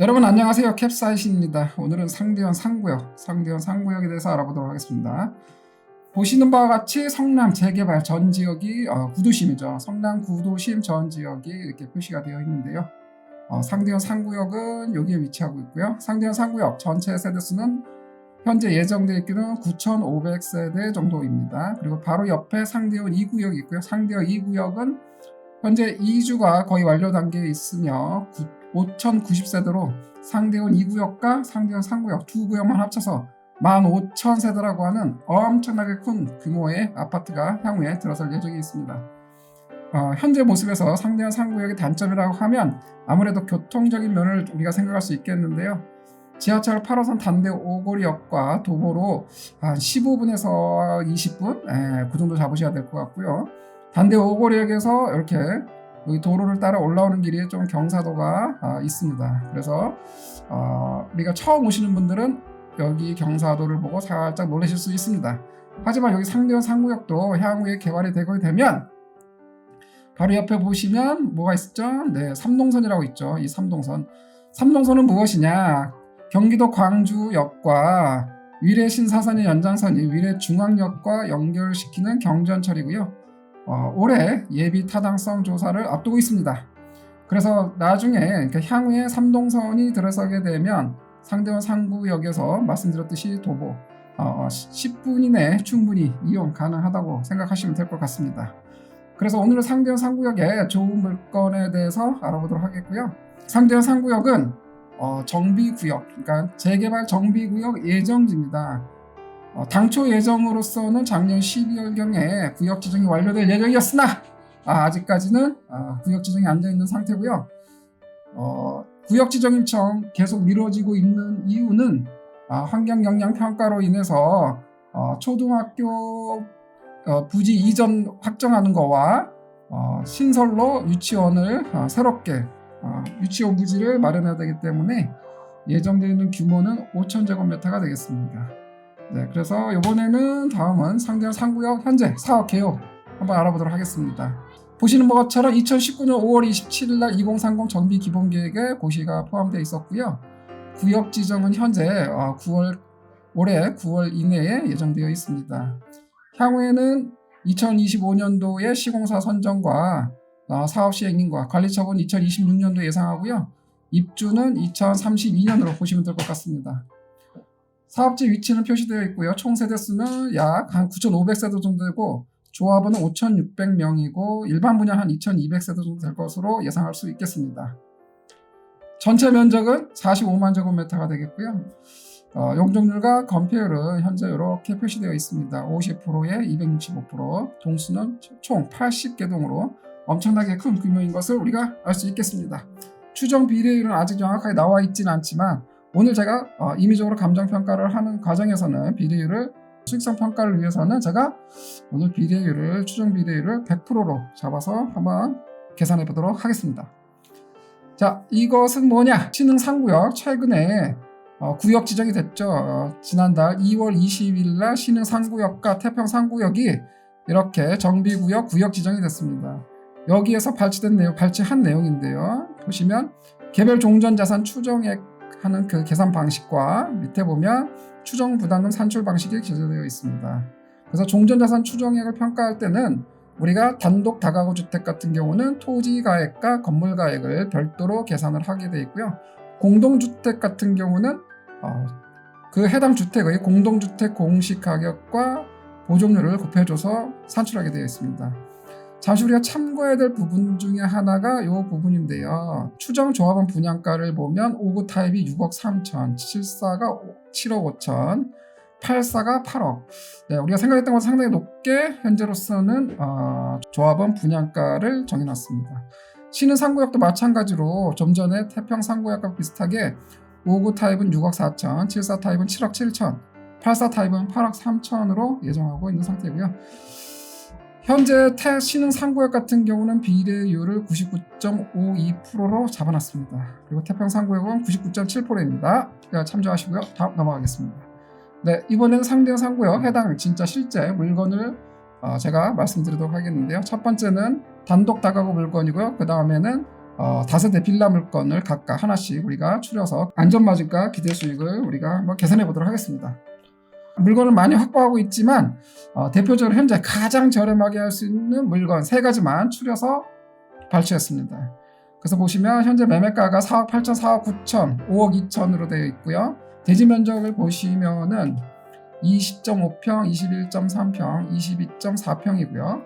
여러분 안녕하세요. 캡사이신입니다. 오늘은 상대현 상구역 상대현 상구역에 대해서 알아보도록 하겠습니다. 보시는 바와 같이 성남 재개발 전 지역이 어, 구도심이죠. 성남 구도심 전 지역이 이렇게 표시가 되어 있는데요. 어, 상대현 상구역은 여기에 위치하고 있고요. 상대현 상구역 전체 세대수는 현재 예정되어 있기는 9,500세대 정도입니다. 그리고 바로 옆에 상대현 2구역이 있고요. 상대현 2구역은 현재 이주가 거의 완료 단계에 있으며 5,090세대로 상대원 2구역과 상대원 3구역 두 구역만 합쳐서 15,000세대라고 하는 엄청나게 큰 규모의 아파트가 향후에 들어설 예정이 있습니다. 어, 현재 모습에서 상대원 3구역의 단점이라고 하면 아무래도 교통적인 면을 우리가 생각할 수 있겠는데요. 지하철 8호선 단대 오거리역과 도보로 한 15분에서 20분 예, 그 정도 잡으셔야 될 것 같고요. 단대 오거리역에서 이렇게 여기 도로를 따라 올라오는 길이 좀 경사도가 아, 있습니다. 그래서 어, 우리가 처음 오시는 분들은 여기 경사도를 보고 살짝 놀라실 수 있습니다. 하지만 여기 상대원 상구역도 향후에 개발이 되고 되면 바로 옆에 보시면 뭐가 있죠? 네, 삼동선이라고 있죠. 이 삼동선. 삼동선은 무엇이냐? 경기도 광주역과 위례 신사선의 연장선이 위례 중앙역과 연결시키는 경전철이고요. 어, 올해 예비 타당성 조사를 앞두고 있습니다. 그래서 나중에 그러니까 향후에 삼동선이 들어서게 되면 상대원 상구역에서 말씀드렸듯이 도보 어, 10분 이내 충분히 이용 가능하다고 생각하시면 될 것 같습니다. 그래서 오늘은 상대원 상구역의 좋은 물건에 대해서 알아보도록 하겠고요. 상대원 상구역은 어, 정비구역, 그러니까 재개발 정비구역 예정지입니다. 어, 당초 예정으로서는 작년 12월경에 구역 지정이 완료될 예정이었으나 아, 직까지는 구역 지정이 안 되어 있는 상태고요. 어, 구역 지정 일정 계속 미뤄지고 있는 이유는 아, 환경 영향 평가로 인해서 어, 초등학교 어, 부지 이전 확정하는 거와 어, 신설로 유치원을 어, 새롭게 어, 유치원 부지를 마련해야 되기 때문에 예정되어 있는 규모는 5,000제곱미터가 되겠습니다. 네, 그래서 이번에는 다음은 상대원 상구역 현재 사업 개요 한번 알아보도록 하겠습니다. 보시는 것처럼 2019년 5월 27일 날 2030 정비 기본 계획에 고시가 포함되어 있었고요. 구역 지정은 현재 9월 올해 9월 이내에 예정되어 있습니다. 향후에는 2025년도에 시공사 선정과 어, 사업 시행인과 관리 처분 2026년도 예상하고요. 입주는 2032년으로 보시면 될 것 같습니다. 사업지 위치는 표시되어 있고요. 총 세대수는 약 한 9,500세대 정도 되고 조합원은 5,600명이고 일반 분야 한 2,200세대 정도 될 것으로 예상할 수 있겠습니다. 전체 면적은 45만 제곱미터가 되겠고요. 어, 용적률과 건폐율은 현재 이렇게 표시되어 있습니다. 50%에 265%, 동수는 총 80개 동으로 엄청나게 큰 규모인 것을 우리가 알 수 있겠습니다. 추정 비례율은 아직 정확하게 나와 있지는 않지만 오늘 제가 어, 임의적으로 감정 평가를 하는 과정에서는 비례율을 수익성 평가를 위해서는 제가 오늘 비례율을 추정 비례율을 100%로 잡아서 한번 계산해 보도록 하겠습니다. 자, 이것은 뭐냐? 신흥 상구역 최근에 어, 구역 지정이 됐죠. 어, 지난달 2월 20일 날 신흥 상구역과 태평 상구역이 이렇게 정비구역 구역 지정이 됐습니다. 여기에서 발치된 내용, 발치한 내용인데요. 보시면 개별 종전 자산 추정액 하는 그 계산 방식과 밑에 보면 추정 부담금 산출 방식이 기재되어 있습니다. 그래서 종전자산 추정액을 평가할 때는 우리가 단독 다가구 주택 같은 경우는 토지 가액과 건물 가액을 별도로 계산을 하게 되어 있고요. 공동주택 같은 경우는 어, 그 해당 주택의 공동주택 공시 가격과 보존료를 곱해줘서 산출하게 되어 있습니다. 잠시 우리가 참고해야 될 부분 중에 하나가 이 부분인데요. 추정 조합원 분양가를 보면 5구 타입이 6억 3천, 74가 7억 5천, 84가 8억. 네, 우리가 생각했던 것보다 상당히 높게 현재로서는 어, 조합원 분양가를 정해놨습니다. 신은 상구역도 마찬가지로 좀 전에 태평 상구역과 비슷하게 5구 타입은 6억 4천, 74 타입은 7억 7천, 84 타입은 8억 3천으로 예정하고 있는 상태고요. 현재 태 신흥 상구역 같은 경우는 비례율을 99.52%로 잡아놨습니다. 그리고 태평 상구역은 99.7%입니다. 참조하시고요. 다음 넘어가겠습니다. 네, 이번에는 상대형 상구역 해당 진짜 실제 물건을 어, 제가 말씀드리도록 하겠는데요. 첫 번째는 단독 다가구 물건이고요. 그 다음에는 어, 다세대 빌라 물건을 각각 하나씩 우리가 추려서 안전마진과 기대 수익을 우리가 한번 계산해 보도록 하겠습니다. 물건을 많이 확보하고 있지만 어, 대표적으로 현재 가장 저렴하게 할 수 있는 물건 세 가지만 추려서 발췌했습니다. 그래서 보시면 현재 매매가가 4억 8천, 4억 9천, 5억 2천으로 되어 있고요. 대지 면적을 보시면은 20.5평, 21.3평, 22.4평이고요.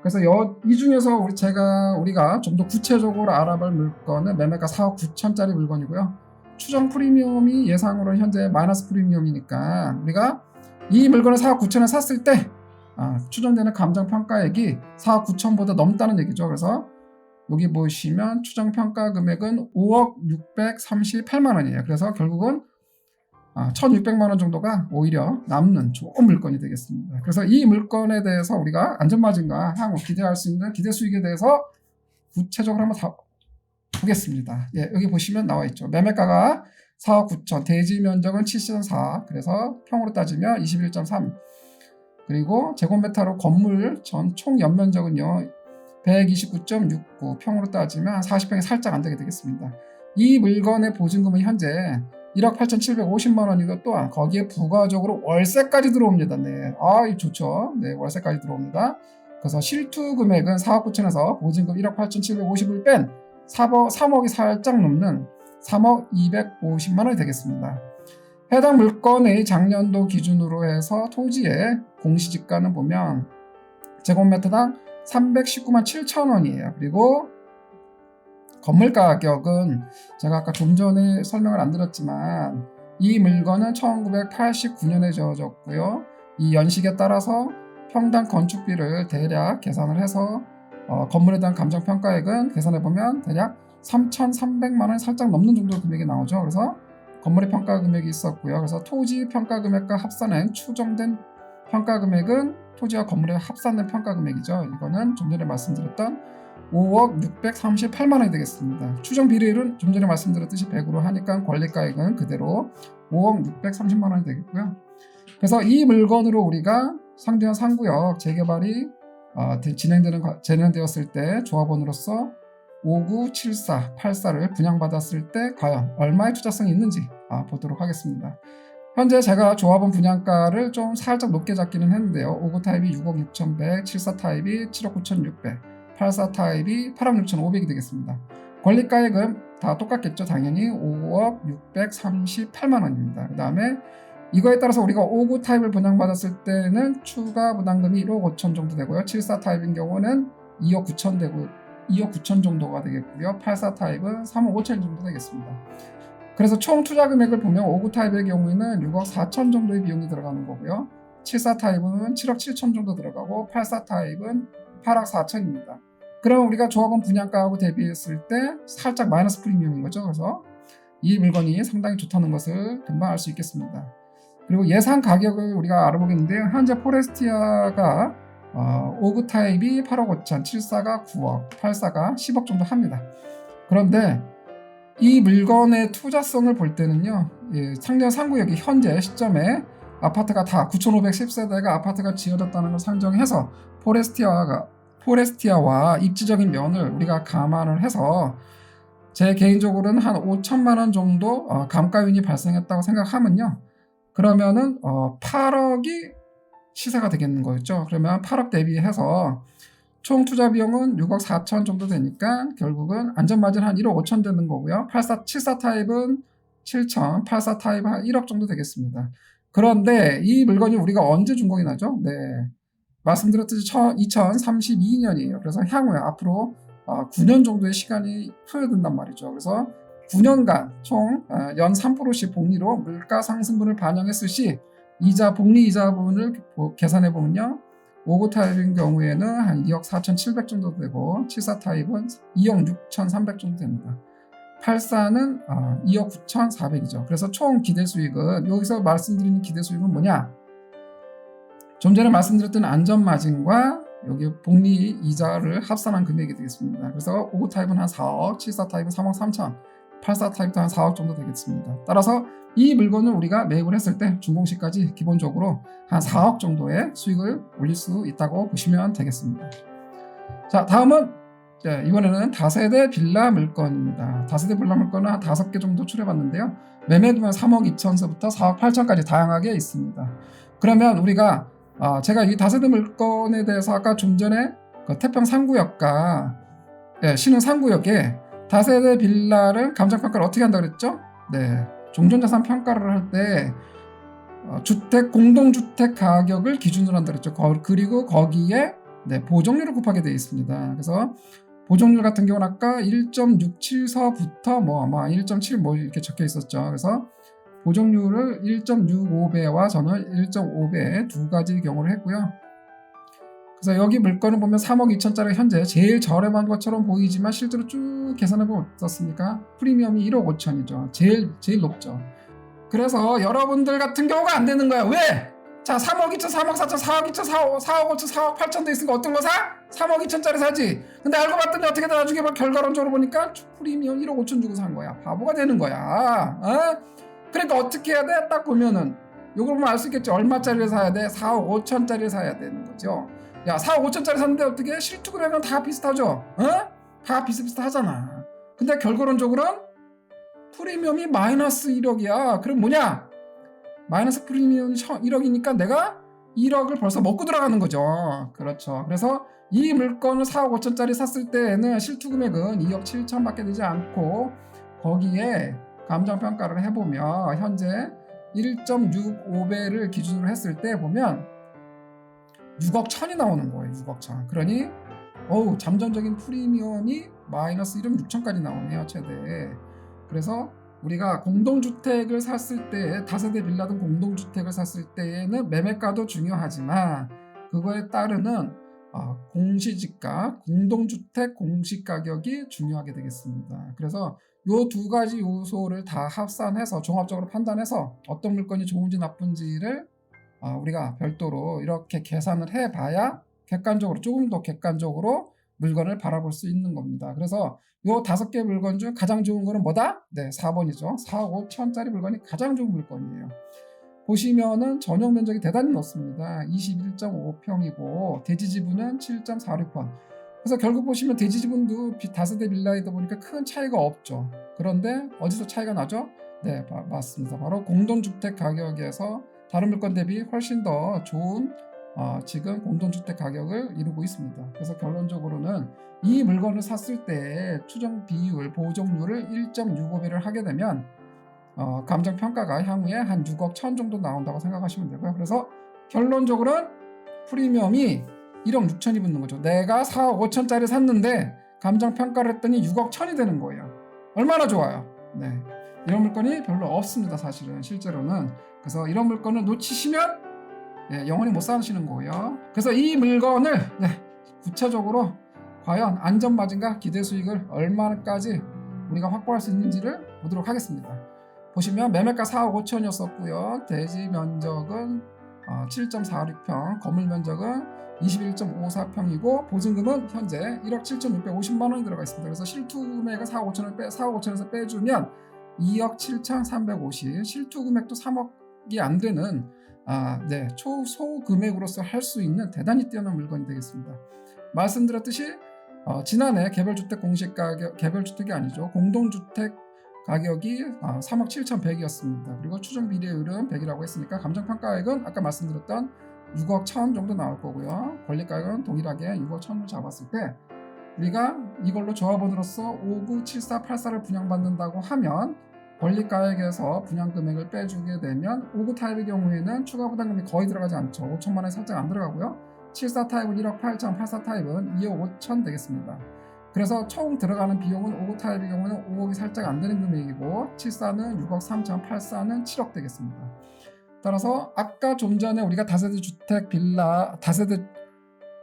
그래서 여, 이 중에서 우리 제가 우리가 좀 더 구체적으로 알아볼 물건은 매매가 4억 9천짜리 물건이고요. 추정 프리미엄이 예상으로 현재 마이너스 프리미엄이니까 우리가 이 물건을 4억 9천에 샀을 때 아, 추정되는 감정 평가액이 4억 9천보다 넘다는 얘기죠. 그래서 여기 보시면 추정 평가 금액은 5억 638만 원이에요. 그래서 결국은 아, 1,600만 원 정도가 오히려 남는 좋은 물건이 되겠습니다. 그래서 이 물건에 대해서 우리가 안전마진과 향후 기대할 수 있는 기대 수익에 대해서 구체적으로 한번 다 보겠습니다. 예, 여기 보시면 나와 있죠. 매매가가 4억 9천, 대지 면적은 7.4, 그래서 평으로 따지면 21.3. 그리고 제곱미터로 건물 전 총 연면적은요 129.69 평으로 따지면 40평이 살짝 안 되게 되겠습니다. 이 물건의 보증금은 현재 1억 8,750만 원이고 또한 거기에 부가적으로 월세까지 들어옵니다. 네, 아, 이 좋죠. 네, 월세까지 들어옵니다. 그래서 실투 금액은 4억 9천에서 보증금 1억 8,750을 뺀 3억, 3억이 살짝 넘는 3억 250만 원이 되겠습니다. 해당 물건의 작년도 기준으로 해서 토지의 공시지가는 보면 제곱미터당 319만 7천 원이에요. 그리고 건물 가격은 제가 아까 좀 전에 설명을 안 드렸지만 이 물건은 1989년에 지어졌고요. 이 연식에 따라서 평당 건축비를 대략 계산을 해서 어, 건물에 대한 감정평가액은 계산해 보면 대략 3,300만 원 살짝 넘는 정도 금액이 나오죠. 그래서 건물의 평가 금액이 있었고요. 그래서 토지 평가 금액과 합산한 추정된 평가 금액은 토지와 건물의 합산된 평가 금액이죠. 이거는 좀 전에 말씀드렸던 5억 638만 원이 되겠습니다. 추정 비례율은 좀 전에 말씀드렸듯이 100으로 하니까 권리가액은 그대로 5억 630만 원이 되겠고요. 그래서 이 물건으로 우리가 상대한 상구역 재개발이 어, 진행되는 진행되었을 때 조합원으로서 5974, 84를 분양받았을 때 과연 얼마의 투자성이 있는지 아, 보도록 하겠습니다. 현재 제가 조합원 분양가를 좀 살짝 높게 잡기는 했는데요. 59 타입이 6억 6,100, 74 타입이 7억 9,600, 84 타입이 8억 6,500이 되겠습니다. 권리가액은 다 똑같겠죠. 당연히 5억 638만 원입니다. 그 다음에 이거에 따라서 우리가 59 타입을 분양받았을 때는 추가 부담금이 1억 5천 정도 되고요. 74 타입인 경우는 2억 9천 되고 2억 9천 정도가 되겠고요. 84 타입은 3억 5천 정도 되겠습니다. 그래서 총 투자 금액을 보면 59 타입의 경우에는 6억 4천 정도의 비용이 들어가는 거고요. 74 타입은 7억 7천 정도 들어가고 84 타입은 8억 4천입니다. 그럼 우리가 조합원 분양가하고 대비했을 때 살짝 마이너스 프리미엄인 거죠. 그래서 이 물건이 상당히 좋다는 것을 금방 알 수 있겠습니다. 그리고 예상 가격을 우리가 알아보겠는데요. 현재 포레스티아가 어, 5구 타입이 8억 5천, 74가 9억, 84가 10억 정도 합니다. 그런데 이 물건의 투자성을 볼 때는요, 예, 상년 상구역이 현재 시점에 아파트가 다 9,510세대가 아파트가 지어졌다는 걸 상정해서 포레스티아가 포레스티아와 입지적인 면을 우리가 감안을 해서 제 개인적으로는 한 5천만 원 정도 어, 감가윤이 발생했다고 생각하면요. 그러면은 어, 8억이 시세가 되겠는 거였죠. 그러면 8억 대비해서 총 투자 비용은 6억 4천 정도 되니까 결국은 안전마진 한 1억 5천 되는 거고요. 84, 74 타입은 7천, 84 타입 한 1억 정도 되겠습니다. 그런데 이 물건이 우리가 언제 준공이 나죠? 네. 말씀드렸듯이 2032년이에요. 그래서 향후에 앞으로 9년 정도의 시간이 소요된단 말이죠. 그래서 9년간 총 연 3%씩 복리로 물가 상승분을 반영했을 시 이자 복리 이자분을 계산해 보면요. 5구 타입인 경우에는 한 2억 4,700 정도 되고 74 타입은 2억 6,300 정도 됩니다. 84는 2억 9,400이죠. 그래서 총 기대 수익은 여기서 말씀드리는 기대 수익은 뭐냐? 좀 전에 말씀드렸던 안전 마진과 여기 복리 이자를 합산한 금액이 되겠습니다. 그래서 5구 타입은 한 4억, 74 타입은 3억 3천, 84 타입도 한 4억 정도 되겠습니다. 따라서 이 물건을 우리가 매입을 했을 때 준공시까지 기본적으로 한 4억 정도의 수익을 올릴 수 있다고 보시면 되겠습니다. 자, 다음은 네, 이번에는 다세대 빌라 물건입니다. 다세대 빌라 물건은 한 다섯 개 정도 추려봤는데요. 매매 금액 3억 2천서부터 4억 8천까지 다양하게 있습니다. 그러면 우리가 아, 제가 이 다세대 물건에 대해서 아까 좀 전에 그 태평 상구역과 네, 신흥 상구역에 다세대 빌라를 감정평가를 어떻게 한다 그랬죠? 네, 종전자산 평가를 할때 어, 주택 공동주택 가격을 기준으로 한다 그랬죠. 거- 그리고 거기에 네, 보정률을 곱하게 되어 있습니다. 그래서 보정률 같은 경우는 아까 1.674부터 뭐 아마 1.7뭐 이렇게 적혀 있었죠. 그래서 보정률을 1.65배와 저는 1.5배 두 가지 경우를 했고요. 그래서 여기 물건을 보면 3억 2천짜리 현재 제일 저렴한 것처럼 보이지만 실제로 쭉 계산해보면 어떻습니까? 프리미엄이 1억 5천이죠. 제일 제일 높죠. 그래서 여러분들 같은 경우가 안 되는 거야. 왜? 자, 3억 2천, 3억 4천, 4억 2천, 4억, 4억 5천, 4억 8천 돼 있으니까 어떤 거 사? 3억 2천짜리 사지. 근데 알고 봤더니 어떻게 돼? 나중에 막 결과론적으로 보니까 프리미엄 1억 5천 주고 산 거야. 바보가 되는 거야. 어? 그러니까 어떻게 해야 돼? 딱 보면은 요걸 보면 알 수 있겠죠. 얼마짜리를 사야 돼? 4억 5천짜리를 사야 되는 거죠. 야, 4억 5천짜리 샀는데 어떻게 실투 금액은 다 비슷하죠? 어? 다 비슷비슷하잖아. 근데 결과론적으로는 프리미엄이 마이너스 1억이야. 그럼 뭐냐? 마이너스 프리미엄이 1억이니까 내가 1억을 벌써 먹고 들어가는 거죠. 그렇죠. 그래서 이 물건을 4억 5천짜리 샀을 때에는 실투 금액은 2억 7천밖에 되지 않고 거기에 감정 평가를 해보면 현재 1.65배를 기준으로 했을 때 보면 6억 천이 나오는 거예요. 6억 천. 그러니 어우 잠정적인 프리미엄이 마이너스 1억 6천까지 나오네요. 최대. 그래서 우리가 공동주택을 샀을 때 다세대 빌라든 공동주택을 샀을 때에는 매매가도 중요하지만 그거에 따르는 어, 공시지가 공동주택 공시가격이 중요하게 되겠습니다. 그래서 요두 가지 요소를 다 합산해서 종합적으로 판단해서 어떤 물건이 좋은지 나쁜지를 어, 우리가 별도로 이렇게 계산을 해봐야 객관적으로 조금 더 객관적으로 물건을 바라볼 수 있는 겁니다. 그래서 요 다섯 개 물건 중 가장 좋은 거는 뭐다? 네, 4번이죠. 4억 5천짜리 물건이 가장 좋은 물건이에요. 보시면은 전용 면적이 대단히 높습니다. 21.5평이고 대지 지분은 7.46평. 그래서 결국 보시면 대지 지분도 비- 다세대 빌라이다 보니까 큰 차이가 없죠. 그런데 어디서 차이가 나죠? 네, 바- 맞습니다. 바로 공동주택 가격에서 다른 물건 대비 훨씬 더 좋은 어, 지금 공동주택 가격을 이루고 있습니다. 그래서 결론적으로는 이 물건을 샀을 때 추정 비율, 보정률을 1.65배를 하게 되면 어, 감정 평가가 향후에 한 6억 천 정도 나온다고 생각하시면 되고요. 그래서 결론적으로는 프리미엄이 1억 6천이 붙는 거죠. 내가 4억 5천짜리 샀는데 감정 평가를 했더니 6억 천이 되는 거예요. 얼마나 좋아요. 네. 이런 물건이 별로 없습니다. 사실은 실제로는. 그래서 이런 물건을 놓치시면 네, 영원히 못 사시는 거고요. 그래서 이 물건을 네, 구체적으로 과연 안전 마진과 기대 수익을 얼마까지 우리가 확보할 수 있는지를 보도록 하겠습니다. 보시면 매매가 4억 5천이었었고요. 대지 면적은 어, 7.46평, 건물 면적은 21.54평이고 보증금은 현재 1억 7,650만 원이 들어가 있습니다. 그래서 실투 금액을 4억 5천을 빼 4억 5천에서 빼주면 2억 7,350, 실투 금액도 3억 이안 되는 아, 네, 초소 금액으로서 할 수 있는 대단히 뛰어난 물건이 되겠습니다. 말씀드렸듯이 어, 지난해 개별주택 공시 가격, 개별주택이 아니죠, 공동주택 가격이 아, 3억 7,100이었습니다. 그리고 추정 비례율은 100이라고 했으니까 감정평가액은 아까 말씀드렸던 6억 1천 정도 나올 거고요. 권리가액은 동일하게 6억 1천을 잡았을 때 우리가 이걸로 조합원으로서 597484를 분양받는다고 하면 권리가액에서 분양금액을 빼주게 되면 59 타입의 경우에는 추가 부담금이 거의 들어가지 않죠. 5천만 원이 살짝 안 들어가고요. 74 타입은 1억 8천, 84 타입은 2억 5천 되겠습니다. 그래서 총 들어가는 비용은 59 타입의 경우는 5억이 살짝 안 되는 금액이고 74는 6억 3천, 84는 7억 되겠습니다. 따라서 아까 좀 전에 우리가 다세대 주택 빌라 다세대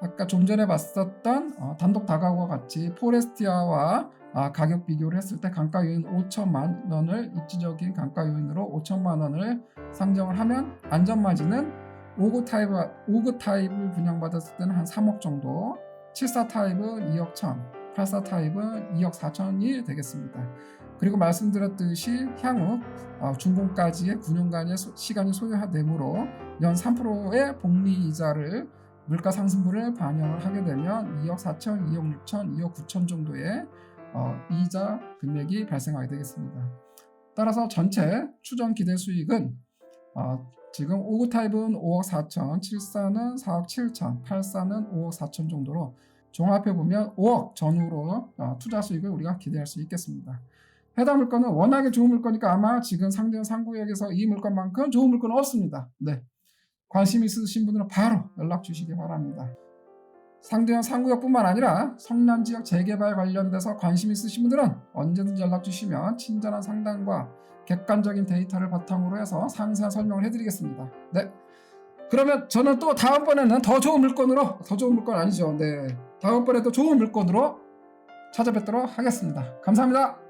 아까 좀 전에 봤었던 어, 단독 다가구와 같이 포레스티아와 아, 가격 비교를 했을 때 감가 요인 5천만 원을 입지적인 감가 요인으로 5천만 원을 상정을 하면 안전 마진은 59 타입 59 타입을 분양받았을 때는 한 3억 정도, 74 타입은 2억 1천, 84 타입은 2억 4천이 되겠습니다. 그리고 말씀드렸듯이 향후 어, 준공까지의 9년간의 소- 시간이 소요되므로 연 3%의 복리 이자를 물가 상승분을 반영을 하게 되면 2억 4천, 2억 6천, 2억 9천 정도의 어, 이자 금액이 발생하게 되겠습니다. 따라서 전체 추정 기대 수익은 어, 지금 5구 타입은 5억 4천, 7사는 4억 7천, 8사는 5억 4천 정도로 종합해 보면 5억 전후로 어, 투자 수익을 우리가 기대할 수 있겠습니다. 해당 물건은 워낙에 좋은 물건이니까 아마 지금 상대원 상구역에서 이 물건만큼 좋은 물건은 없습니다. 네. 관심 있으신 분들은 바로 연락 주시기 바랍니다. 상대원 상구역뿐만 아니라 성남 지역 재개발 관련돼서 관심 있으신 분들은 언제든지 연락 주시면 친절한 상담과 객관적인 데이터를 바탕으로 해서 상세한 설명을 해드리겠습니다. 네. 그러면 저는 또 다음번에는 더 좋은 물건으로, 더 좋은 물건 아니죠. 네. 다음번에 또 좋은 물건으로 찾아뵙도록 하겠습니다. 감사합니다.